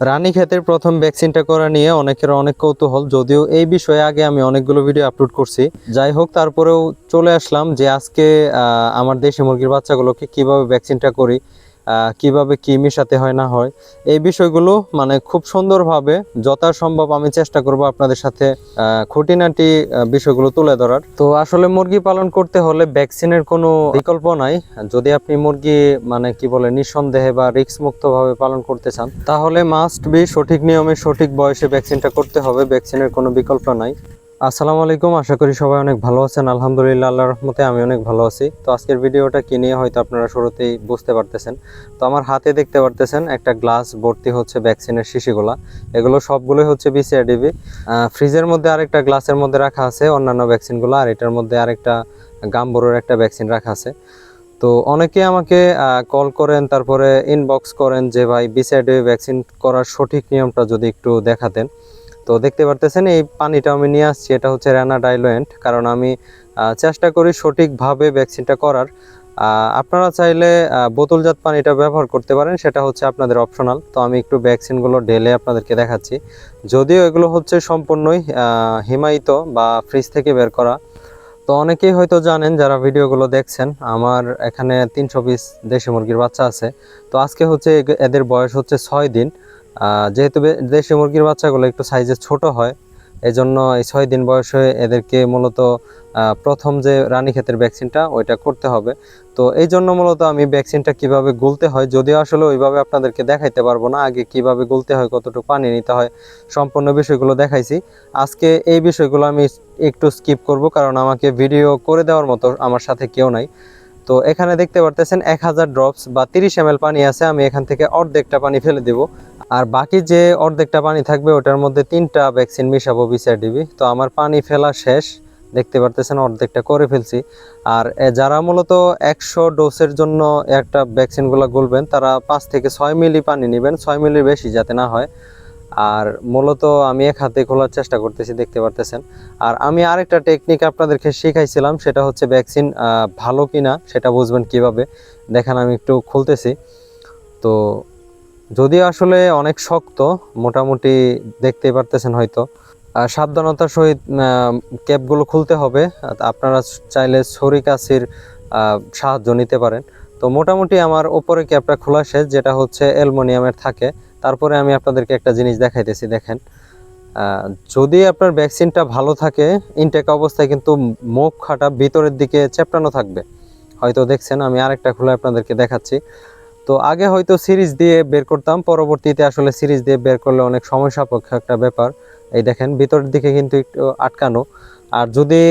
রানী ক্ষেতের প্রথম ভ্যাকসিনটা করা নিয়ে অনেকের অনেক কৌতূহল, যদিও এই বিষয়ে আগে আমি অনেকগুলো ভিডিও আপলোড করছি। যাই হোক, তারপরেও চলে আসলাম যে আজকে আমার দেশি মুরগির বাচ্চাগুলোকে কীভাবে ভ্যাকসিনটা করি কীভাবে কি মেশাতে হয় না হয়, এই বিষয়গুলো মানে খুব সুন্দরভাবে যথাসম্ভব আমি চেষ্টা করব আপনাদের সাথে খুঁটিনাটি বিষয়গুলো তুলে ধরার। তো আসলে মুরগি পালন করতে হলে ভ্যাকসিনের কোনো বিকল্প নাই। যদি আপনি মুরগি মানে কি বলে নিঃসন্দেহে বা রিস্ক মুক্তভাবে পালন করতে চান, তাহলে মাস্ট বি সঠিক নিয়মে সঠিক বয়সে ভ্যাকসিনটা করতে হবে। ভ্যাকসিনের কোনো বিকল্প নাই। আসসালামু আলাইকুম, আশা করি সবাই অনেক ভালো আছেন। আলহামদুলিল্লাহ, আল্লাহর রহমতে আমি অনেক ভালো আছি। তো আজকের ভিডিওটা কি নিয়ে হয়তো আপনারা শুরুতেই বুঝতে পারতেছেন। তো আমার হাতে দেখতে পারতেছেন একটা গ্লাস ভর্তি হচ্ছে ভ্যাকসিনের শিশিগুলা। এগুলো সবগুলোই হচ্ছে বিসিআরডিবি ফ্রিজের মধ্যে আরেকটা গ্লাসের মধ্যে রাখা আছে অন্যান্য ভ্যাকসিনগুলো, আর এটার মধ্যে আরেকটা গাম্বুরোর একটা ভ্যাকসিন রাখা আছে। তো অনেকে আমাকে কল করেন, তারপরে ইনবক্স করেন যে, ভাই বিসিআরডিবি ভ্যাকসিন করার সঠিক নিয়মটা যদি একটু দেখাতেন। তো দেখতে পারতেছেন, এই পানিটা আমি নিয়ে আসছি, এটা হচ্ছে র্যানা ডাইলোয়েন্ট কারণ আমি চেষ্টা করি সঠিকভাবে ভ্যাকসিনটা করার। আপনারা চাইলে বোতলজাত পানিটা ব্যবহার করতে পারেন, সেটা হচ্ছে আপনাদের অপশনাল তো আমি একটু ভ্যাকসিনগুলো ঢেলে আপনাদেরকে দেখাচ্ছি। যদিও এগুলো হচ্ছে সম্পূর্ণই হিমায়িত বা ফ্রিজ থেকে বের করা। তো অনেকেই হয়তো জানেন, যারা ভিডিওগুলো দেখছেন, আমার এখানে তিনশো পিস দেশি মুরগির বাচ্চা আছে। তো আজকে হচ্ছে এদের বয়স হচ্ছে ছয় দিন। যেহেতু দেশি মুরগির বাচ্চাগুলো একটু সাইজে ছোট হয়, এজন্য এই ছয় দিন বয়সে এদেরকে মূলত প্রথম যে রানী রানীক্ষেতের ভ্যাকসিনটা ওইটা করতে হবে। তো এই জন্য মূলত আমি ভ্যাকসিনটা কীভাবে গুলতে হয়, যদিও আসলে ওইভাবে আপনাদেরকে দেখাইতে পারব না, আগে কীভাবে গুলতে হয়, কতটুকু পানি নিতে হয়, সম্পূর্ণ বিষয়গুলো দেখাইছি। আজকে এই বিষয়গুলো আমি একটু স্কিপ করব, কারণ আমাকে ভিডিও করে দেওয়ার মতো আমার সাথে কেউ নাই। তো এখানে দেখতে পারতেছেন এক হাজার ড্রপস বা তিরিশ এম পানি আছে, আমি এখান থেকে অর্ধেকটা পানি ফেলে দেব। আর বাকি যে অর্ধেকটা পানি থাকবে, ওটার মধ্যে তিনটা ভ্যাকসিন মিশাবো বিসিআর ডিবি তো আমার পানি ফেলা শেষ। দেখতে পারতেছেন, অর্ধেকটা করে ফেলছি। আর যারা মূলত একশো ডোজের জন্য একটা ভ্যাকসিনগুলো গুলবেন, তারা পাঁচ থেকে ছয় মিলি পানি নেবেন, ছয় মিলির বেশি যাতে না হয়। আর, মূলত আমি এক হাতে খোলার চেষ্টা করতেছি, দেখতে পারতেছেন। আর, আমি আরেকটা টেকনিক আপনাদেরকে শিখাইছিলাম, সেটা হচ্ছে ভ্যাকসিন ভালো কিনা, সেটা বুঝবেন কীভাবে। দেখেন, আমি একটু খুলতেছি। তো যদিও আসলে অনেক শক্ত, মোটামুটি দেখতেই পারতেছেন হয়তো। আর সাবধানতার সহিত ক্যাপগুলো খুলতে হবে। আপনারা চাইলে ছড়ি কাছির সাহায্য নিতে পারেন। তো মোটামুটি আমার ওপরে ক্যাপটা খোলা শেষ, যেটা হচ্ছে অ্যালমোনিয়ামের থাকে। তারপরে আমি আপনাদেরকে একটা জিনিস দেখাইতেছি, দেখেন। যদি আপনার ভ্যাকসিনটা ভালো থাকে ইনটেক অবস্থায় কিন্তু মুখ খাটা ভিতরের দিকে চেপটানো থাকবে। হয়তো দেখছেন, আমি আরেকটা খুলে আপনাদেরকে দেখাচ্ছি। তো আগে হয়তো সিরিজ দিয়ে বের করতাম, পরবর্তীতে আসলে সিরিজ দিয়ে বের করলে অনেক সময় সাপেক্ষ একটা ব্যাপার। এই দেখেন, ভিতরের দিকে কিন্তু একটু আটকানো। আর যদি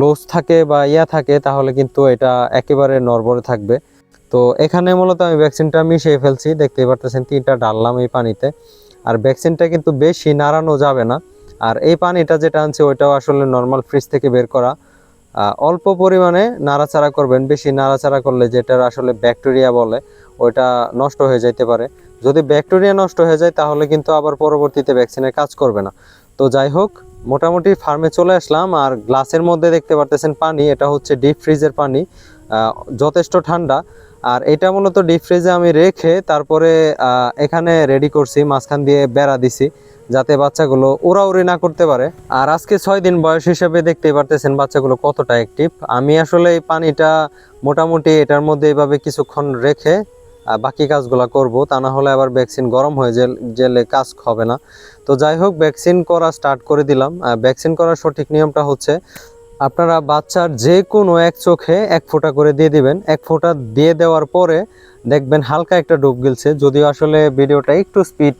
লোস থাকে বা ইয়া থাকে, তাহলে কিন্তু এটা একেবারে নরবরে থাকবে। তো এখানে মূলত আমি ভ্যাকসিনটা মিশিয়ে ফেলছি। দেখতেই পারতেছেন, তিনটা ডাললাম এই পানিতে। আর ভ্যাকসিনটা কিন্তু বেশি নাড়ানো যাবে না। আর এই পানিটা যেটা আনছে, ওইটাও আসলে নর্মাল ফ্রিজ থেকে বের করা। অল্প পরিমাণে নাড়াচাড়া করবেন। বেশি নাড়াচাড়া করলে যেটার আসলে ব্যাকটেরিয়া বলে, ওইটা নষ্ট হয়ে যাইতে পারে। যদি ব্যাকটেরিয়া নষ্ট হয়ে যায়, তাহলে কিন্তু আবার পরবর্তীতে ভ্যাকসিনের কাজ করবে না। তো যাই হোক, মোটামুটি ফার্মে চলে আসলাম। আর গ্লাসের মধ্যে দেখতে পারতেছেন পানি, এটা হচ্ছে ডিপ ফ্রিজের পানি। যথেষ্ট ঠান্ডা। আর এটা মূলত ডিপ ফ্রিজে আমি রেখে তারপরে এখানে রেডি করছি, মাঝখান দিয়ে বেড়া দিছি। যাতে বাচ্চাগুলো উড়াউড়ি না করতে পারে। আর আজকে ছয় দিন বয়স হিসেবে দেখতেই পারতেছেন বাচ্চাগুলো কতটা অ্যাক্টিভ আমি আসলে এই পানিটা মোটামুটি এটার মধ্যে এইভাবে কিছুক্ষণ রেখে আহ, বাকি কাজগুলো করব। তা না হলে আবার ভ্যাকসিন গরম হয়ে গেলে কাজ হবে না। তো যাই হোক ভ্যাকসিন করা স্টার্ট করে দিলাম। ভ্যাকসিন করার সঠিক নিয়মটা হচ্ছে আপনারা বাচ্চার যে কোনো এক চোখে এক ফোঁটা করে দিয়ে দিবেন। এক ফোঁটা দিয়ে দেওয়ার পরে দেখবেন হালকা একটা ডুব গিলছে। যদিও আসলে ভিডিওটা একটু স্পিড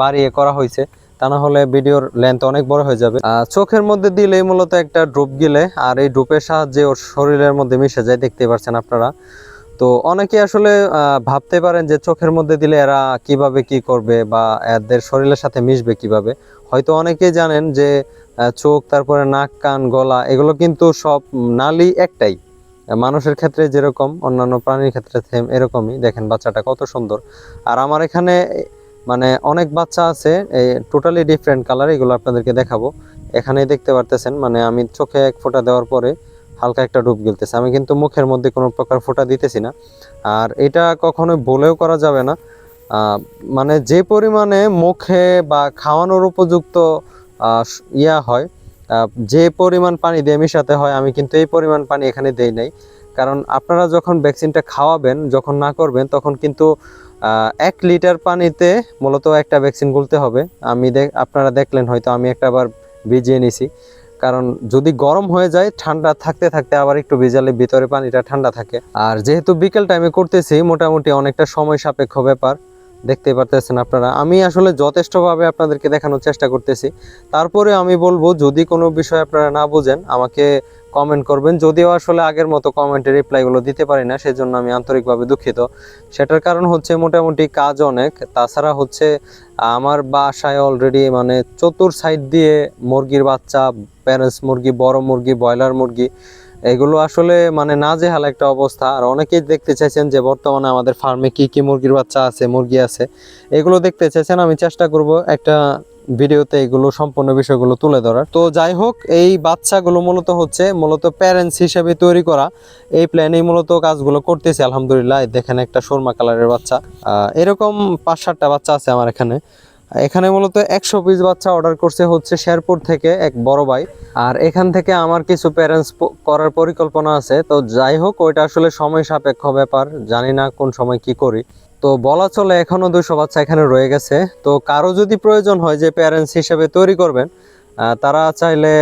বাড়িয়ে করা হয়েছে। তা না হলে ভিডিওর লেন্থ অনেক বড় হয়ে যাবে। চোখের মধ্যে দিলেই মূলত একটা ড্রুপ গিলে, আর এই ড্রুপের সাহায্যে ওর শরীরের মধ্যে মিশে যায় দেখতে পাচ্ছেন আপনারা। তো অনেকে আসলে ভাবতে পারেন যে চোখের মধ্যে দিলে এরা কীভাবে কি করবে বা এদের শরীরের সাথে মিশবে কীভাবে। হয়তো অনেকেই জানেন যে চোখ, তারপরে নাক, কান, গলা, এগুলো কিন্তু সব নালি একটাই। মানুষের ক্ষেত্রে যেরকম, অন্যান্য প্রাণীর ক্ষেত্রে এরকমই। দেখেন বাচ্চাটা কত সুন্দর। আর আমার এখানে মানে অনেক বাচ্চা আছে, এই টোটালি ডিফারেন্ট কালার এগুলো আপনাদেরকে দেখাবো। এখানেই দেখতে পারতেছেন মানে আমি চোখে এক ফোঁটা দেওয়ার পরে হালকা একটা ডুব গিলতেছে। আমি কিন্তু মুখের মধ্যে কোনো প্রকার ফোঁটা দিতেছি না। আর এটা কখনোই বলেও করা যাবে না। মানে যে পরিমাণে মুখে বা খাওয়ানোর উপযুক্ত ইয়া হয় যে পরিমাণ পানি দিয়ে মিশাতে হয়, আমি কিন্তু এই পরিমাণ পানি এখানে দেই নাই। কারণ আপনারা যখন ভ্যাকসিনটা খাওয়াবেন, যখন না করবেন, তখন কিন্তু এক লিটার পানিতে মূলত একটা ভ্যাকসিন গুলতে হবে। আমি দেখ- আপনারা দেখলেন হয়তো আমি একটা আবার ভিজিয়ে নিছি। কারণ যদি গরম হয়ে যায়, ঠান্ডা থাকতে থাকতে আবার একটু ভিজালে ভিতরে পানিটা ঠান্ডা থাকে। আর যেহেতু বিকেল টাইমে করতেছি, মোটামুটি অনেকটা সময় সাপেক্ষ ব্যাপার। দেখতে পারতেছেন আপনারা। আমি আসলে যথেষ্টভাবে আপনাদেরকে দেখানোর চেষ্টা করতেছি। তারপরে আমি বলব, যদি কোনো বিষয় আপনারা না বুঝেন, আমাকে কমেন্ট করবেন। যদিও আসলে আগের মতো কমেন্টের রিপ্লাইগুলো দিতে পারি না, সেজন্য আমি আন্তরিকভাবে দুঃখিত। সেটার কারণ হচ্ছে মোটামুটি কাজ অনেক। তাছাড়া হচ্ছে আমার বাসায় অলরেডি মানে চতুর সাইড দিয়ে মুরগির বাচ্চা প্যারেন্টস মুরগি, বড় মুরগি, ব্রয়লার মুরগি এগুলো আসলে মানে না যে হাল একটা অবস্থা। আর অনেকেই দেখতে চাইছেন যে বর্তমানে আমাদের ফার্মে কি কি মুরগির বাচ্চা আছে, মুরগি আছে। এগুলো দেখতে চাইছেন, আমি চেষ্টা করব একটা ভিডিওতে এগুলো সম্পূর্ণ বিষয়গুলো তুলে ধরার। তো যাই হোক, এই বাচ্চাগুলো মূলত হচ্ছে, মূলত প্যারেন্টস হিসেবে তৈরি করা। এই প্ল্যানেই মূলত কাজগুলো করতেছি, আলহামদুলিল্লাহ। দেখেন একটা সুরমা কালারের বাচ্চা। এরকম পাঁচ সাতটা বাচ্চা আছে আমার এখানে। এখানে মূলত একশো পিস বাচ্চা অর্ডার করছে হচ্ছে শেরপুর থেকে এক বড় ভাই। আর এখান থেকে আমার কিছু প্যারেন্টস করার পরিকল্পনা আছে। তো যাই হোক, ওইটা আসলে সময় সাপেক্ষ ব্যাপার। জানি না কোন সময় কি করি। তো বলা চলে এখনও দুশো বাচ্চা এখানে রয়ে গেছে। তো কারও যদি প্রয়োজন হয় যে প্যারেন্টস হিসেবে তৈরি করবেন তারা চাইলে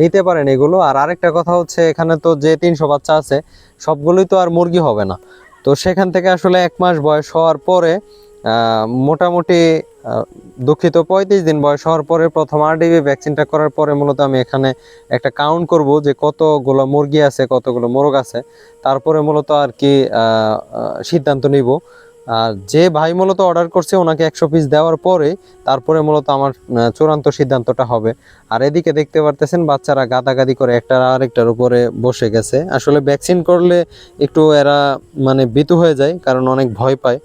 নিতে পারেন এগুলো। আর আরেকটা কথা হচ্ছে, এখানে তো যে তিনশো বাচ্চা আছে, সবগুলোই তো আর মুরগি হবে না। তো সেখান থেকে আসলে এক মাস বয়স হওয়ার পরে মোটামুটি দুঃখিত, পঁয়ত্রিশ দিন বয়স হওয়ার পরে প্রথম আরডিবি ভ্যাকসিনটা করার পরে মূলত আমি এখানে একটা কাউন্ট করব যে কতগুলো মুরগি আছে, কতগুলো মোরগ আছে। তারপরে মূলত আর কি সিদ্ধান্ত নিব। আর যে ভাই মূলত অর্ডার করছে, ওনাকে একশো পিস দেওয়ার পরে তারপরে মূলত আমার চূড়ান্ত সিদ্ধান্তটা হবে। আর এদিকে দেখতে পারতেছেন, বাচ্চারা গাদাগাদি করে একটা আরেকটার উপরে বসে গেছে। আসলে ভ্যাকসিন করলে একটু এরা মানে বিতু হয়ে যায়, কারণ অনেক ভয় পায়।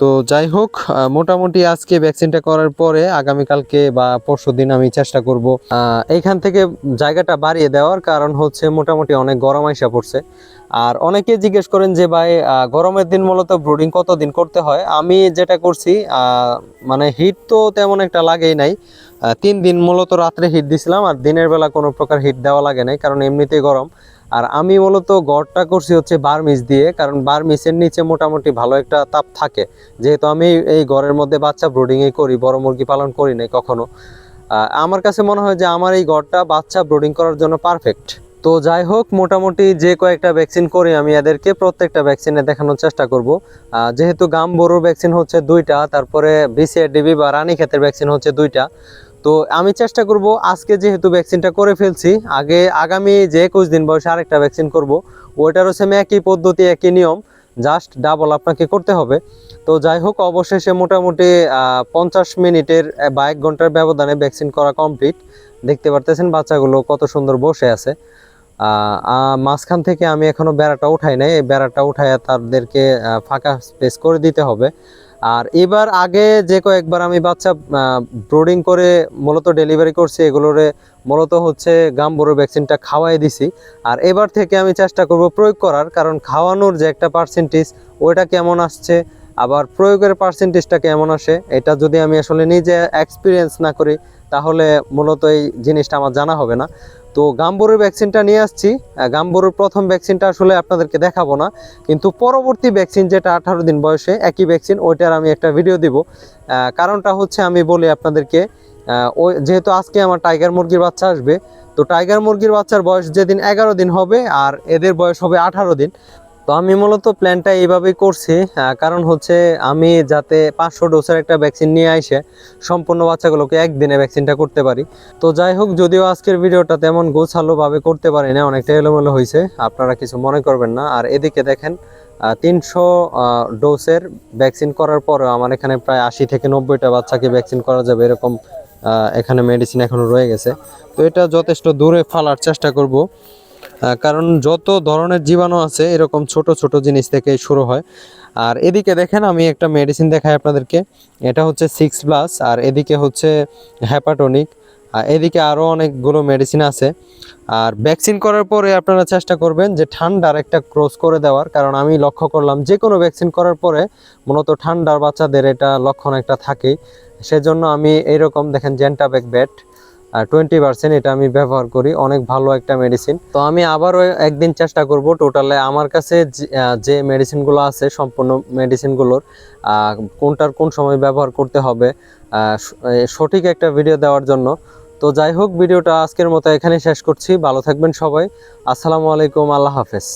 তো যাই হোক মোটামুটি আজকে ভ্যাকসিনটা করার পরে আগামীকালকে বা পরশু দিন আমি চেষ্টা করব এইখান থেকে জায়গাটা বাড়িয়ে দেওয়ার কারণ হচ্ছে মোটামুটি অনেক গরম আইসা পড়ছে। আর অনেকে জিজ্ঞেস করেন যে, ভাই গরমের দিন মূলত ব্রুডিং কতদিন করতে হয়? আমি যেটা করছি মানে হিট তো তেমন একটা লাগেই নাই। তিন দিন মূলত রাত্রে হিট দিছিলাম, আর দিনের বেলা কোনো প্রকার হিট দেওয়া লাগে নাই, কারণ এমনিতেই গরম। আর আমি মূলত গড়টা করছি হচ্ছে বার্মিস দিয়ে, কারণ বার্মিসের নিচে মোটামুটি ভালো একটা তাপ থাকে। যেহেতু আমি এই ঘরের মধ্যে বাচ্চা ব্রুডিংই করি, বড় মুরগি পালন করি নাই কখনো। আমার কাছে মনে হয় যে আমার এই ঘরটা বাচ্চা ব্রোডিং করার জন্য পারফেক্ট। তো যাই হোক, মোটামুটি যে কয়েকটা ভ্যাকসিন করি আমি এদেরকে প্রত্যেকটা ভ্যাকসিনে দেখানোর চেষ্টা করব। যেহেতু গাম বড়োর ভ্যাকসিন হচ্ছে দুইটা, তারপরে বিসিআরডিবি বা রানীক্ষেতের ভ্যাকসিন হচ্ছে দুইটা। তো আমি চেষ্টা করব আজকে যেহেতু ভ্যাকসিনটা করে ফেলছি, আগে আগামী যে একুশ দিন বয়সে আরেকটা ভ্যাকসিন করব, ওইটারও সেম একই পদ্ধতি, একই নিয়ম জাস্ট ডাবল আপনাকে করতে হবে। তো যাই হোক, অবশেষে মোটামুটি পঞ্চাশ মিনিটের বা এক ঘণ্টার ব্যবধানে ভ্যাকসিন করা কমপ্লিট দেখতে পারতেছেন বাচ্চাগুলো কত সুন্দর বসে আছে। মাঝখান থেকে আমি এখনও বেড়াটা উঠাই নাই। এই বেড়াটা উঠাইয়া তাদেরকে ফাঁকা স্পেস করে দিতে হবে। আর এবার আগে যে কয়েকবার আমি বাচ্চা ব্রোডিং করে মূলত ডেলিভারি করছি, এগুলোরে মূলত হচ্ছে গাম্বুরো ভ্যাকসিনটা খাওয়াই দিছি। আর এবার থেকে আমি চেষ্টা করব প্রয়োগ করার, কারণ খাওয়ানোর যে একটা পার্সেন্টেজ ওইটা কেমন আসছে আবার প্রয়োগের পার্সেন্টেজটা কেমন আসে, এটা যদি আমি আসলে নিজে এক্সপিরিয়েন্স না করি, তাহলে মূলত এই জিনিসটা আমার জানা হবে না। তো গাম্বুরের ভ্যাকসিনটা নিয়ে আসছি। গাম্বুরের প্রথম ভ্যাকসিনটা আসলে আপনাদেরকে দেখাবো না, কিন্তু পরবর্তী ভ্যাকসিন যেটা আঠারো দিন বয়সে, একই ভ্যাকসিন ওইটার আমি একটা ভিডিও দিব। কারণটা হচ্ছে আমি বলি আপনাদেরকে ওই যেহেতু আজকে আমার টাইগার মুরগির বাচ্চা আসবে, তো টাইগার মুরগির বাচ্চার বয়স যেদিন এগারো দিন হবে, আর এদের বয়স হবে আঠারো দিন। তো আমি মূলত প্ল্যানটা এইভাবেই করছি কারণ হচ্ছে আমি যাতে পাঁচশো ডোসের একটা ভ্যাকসিন নিয়ে আইসে সম্পূর্ণ বাচ্চাগুলোকে একদিনে ভ্যাকসিনটা করতে পারি। তো যাই হোক, যদিও আজকের ভিডিওটা তেমন গোছালোভাবে করতে পারি না অনেকটা এলোমেলো হয়েছে, আপনারা কিছু মনে করবেন না। আর এদিকে দেখেন তিনশো ডোসের ভ্যাকসিন করার পরেও আমার এখানে প্রায় আশি থেকে নব্বইটা বাচ্চাকে ভ্যাকসিন করা যাবে, এরকম এখানে মেডিসিন এখনও রয়ে গেছে। তো এটা যথেষ্ট দূরে ফালার চেষ্টা করব। কারণ যত ধরনের জীবাণু আছে, এরকম ছোট ছোট জিনিস থেকে শুরু হয়। আর এদিকে দেখেন, আমি একটা মেডিসিন দেখাই আপনাদেরকে। এটা হচ্ছে সিক্স প্লাস আর এদিকে হচ্ছে হ্যাপাটনিক আর এদিকে আরও অনেকগুলো মেডিসিন আছে। আর ভ্যাকসিন করার পরে আপনারা চেষ্টা করবেন যে ঠান্ডার একটা ক্রস করে দেওয়ার। কারণ আমি লক্ষ্য করলাম যে কোনো ভ্যাকসিন করার পরে মূলত ঠান্ডার বাচ্চাদের এটা লক্ষণ একটা থাকেই। সেজন্য আমি এইরকম দেখেন জেন্টাবেক ব্যাট টোয়েন্টি পার্সেন্ট এটা আমি ব্যবহার করি, অনেক ভালো একটা মেডিসিন তো আমি আবারও একদিন চেষ্টা করব টোটালে আমার কাছে যে- মেডিসিনগুলো আছে, সম্পূর্ণ মেডিসিনগুলোর কোনটার কোন সময় ব্যবহার করতে হবে সঠিক একটা ভিডিও দেওয়ার জন্য। তো যাই হোক ভিডিওটা আজকের মতো এখানে শেষ করছি। ভালো থাকবেন সবাই। আসসালামু আলাইকুম, আল্লাহ হাফেজ।